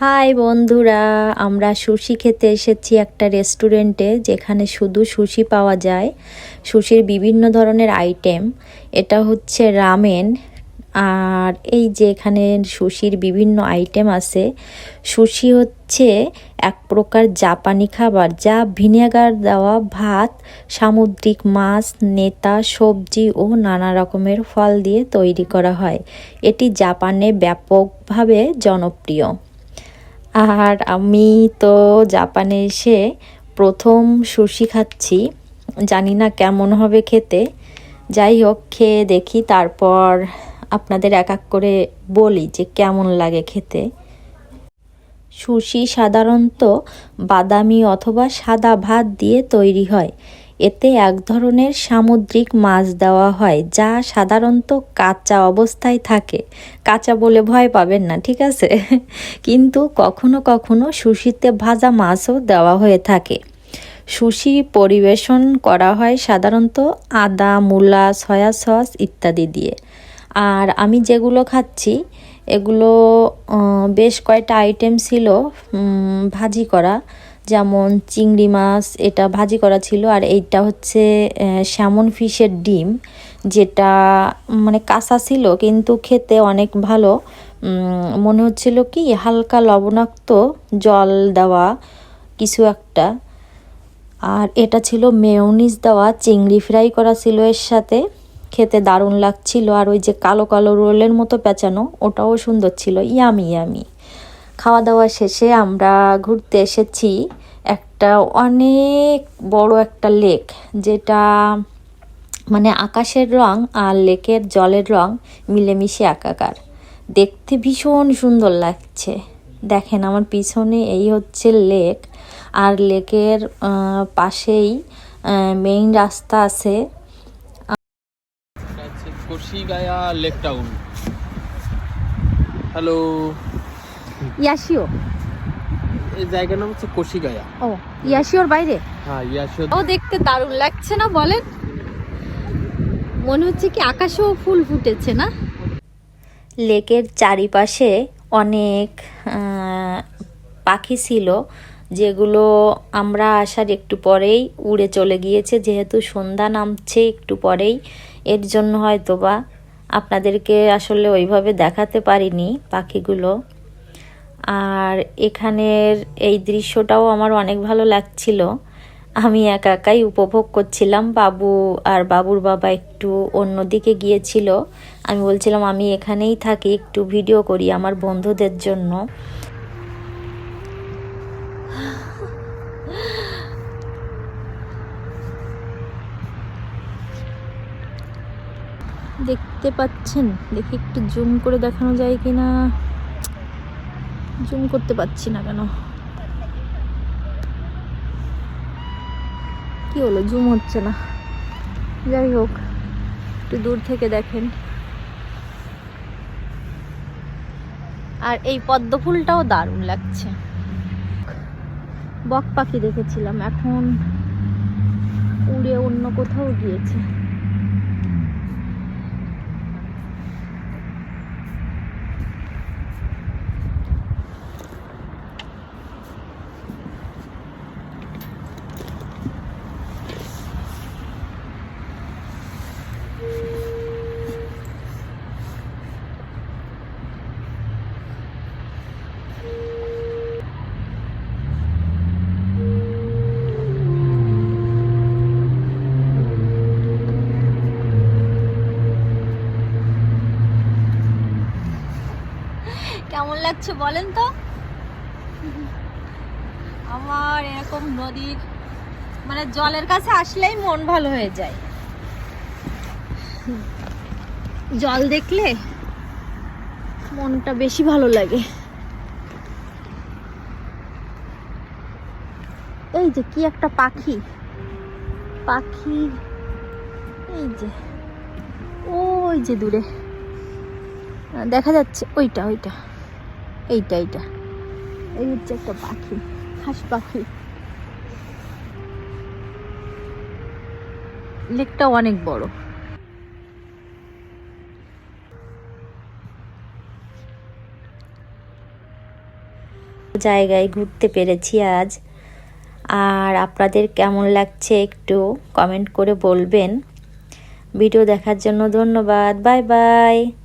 High বন্ধুরা, আমরা sushi খেতে এসেছি একটা রেস্টুরেন্টে যেখানে শুধু সুশি পাওয়া যায়। সুশির বিভিন্ন ধরনের আইটেম। এটা হচ্ছে রামেন। আর এই যে এখানে সুশির বিভিন্ন আইটেম আছে। সুশি হচ্ছে এক প্রকার জাপানি খাবার যা ভিনেগার দেওয়া ভাত, সামুদ্রিক মাছ, নেতা, সবজি ও নানা রকমের ফল দিয়ে তৈরি করা হয়। এটি জাপানে ব্যাপকভাবে জনপ্রিয়। আর আমি তো জাপানে এসে প্রথম সুশি খাচ্ছি। জানি না কেমন হবে খেতে। যাই হোক, খেয়ে দেখি, তারপর আপনাদের এক এক করে বলি যে কেমন লাগে খেতে। সুশি সাধারণত বাদামি অথবা সাদা ভাত দিয়ে তৈরি হয়। এতে এক ধরনের সামুদ্রিক মাছ দেওয়া হয়, যা সাধারণত কাঁচা অবস্থায় থাকে। কাঁচা বলে ভয় পাবেন না, ঠিক আছে? কিন্তু কখনো কখনো সুশিতে ভাজা মাছও দেওয়া হয়ে থাকে। সুশি পরিবেশন করা হয় সাধারণত আদা, মূলা, সয়া সস ইত্যাদি দিয়ে। আর আমি যেগুলো খাচ্ছি, এগুলো বেশ কয়টা আইটেম ছিল ভাজি করা। যেমন চিংড়ি মাছ, এটা ভাজি করা ছিল, আর এইটা হচ্ছে স্যামন ফিশের ডিম, যেটা মানে কাঁচা ছিল, কিন্তু খেতে অনেক ভালো। মনে হচ্ছিল কি, হালকা লবণাক্ত জল দেওয়া কিছু একটা। আর এটা ছিল মেয়নিজ দেওয়া, চিংড়ি ফ্রাই করা ছিল এর সাথে। খেতে দারুণ লাগছিল, আর ওই যে কালো কালো রোলের মতো পেঁচানো, ওটাও সুন্দর ছিল ইয়ামি ইয়ামি খাওয়া দাওয়া শেষে আমরা ঘুরতে এসেছি একটা অনেক বড় একটা লেক, যেটা মানে আকাশের রং আর লেকের জলের রং মিলেমিশে একাকার। দেখতে ভীষণ সুন্দর লাগছে। দেখেন আমার পিছনে এই হচ্ছে লেক, আর লেকের পাশেই মেইন রাস্তা আছে। Lake town. হ্যালো। ইয়াশিও। এই জায়গার নাম হচ্ছে কোশিগায়া। ও ইয়াশিওর বাইরে? হ্যাঁ ইয়াশো ও দেখতে দারুণ লাগছে না বলেন? মনে হচ্ছে কি আকাশেও ফুল ফুটেছে না? লেকের চারিপাশে অনেক পাখি ছিল যেগুলো আমরা আসার একটু পরেই উড়ে চলে গিয়েছে যেহেতু সন্ধ্যা নামছে একটু পরেই। এর জন্য হয়তো বা আপনাদেরকে আসলে ওইভাবে দেখাতে পারিনি পাখিগুলো। আর এখানের এই দৃশ্যটাও আমার অনেক ভালো লাগছিল। আমি একা একাই উপভোগ করছিলাম। বাবু আর বাবুর বাবা একটু অন্যদিকে গিয়েছিল। আমি বলছিলাম, আমি এখানেই থাকি, একটু ভিডিও করি আমার বন্ধুদের জন্য। দেখতে পাচ্ছেন? দেখি একটু জুম করে দেখানো যায় কি না জুম করতে পারছি না কেন? কি হলো? জুম হচ্ছে না। যাই হোক, একটু দূর থেকে দেখেন। আর এই পদ্ম ফুলটাও দারুণ লাগছে। বক পাখি দেখেছিলাম, এখন উড়ে অন্য কোথাও গিয়েছে। কেমন লাগছে বলেন তো? আমার এরকম নদীর মানে জলের কাছে আসলেই মন ভালো হয়ে যায়। জল দেখলে মনটা বেশি ভালো লাগে। এই যে কি একটা পাখি। পাখি, এই যে, ওই যে দূরে। দেখা যাচ্ছে, ওইটা ওইটা। এইটা এইটা। এই হচ্ছে একটা পাখি, হাঁস পাখি। লেকটা অনেক বড়। জায়গায় ঘুরতে পেরেছি আজ। আর আপনাদের কেমন লাগছে একটু কমেন্ট করে বলবেন। ভিডিও দেখার জন্য ধন্যবাদ। Bye bye.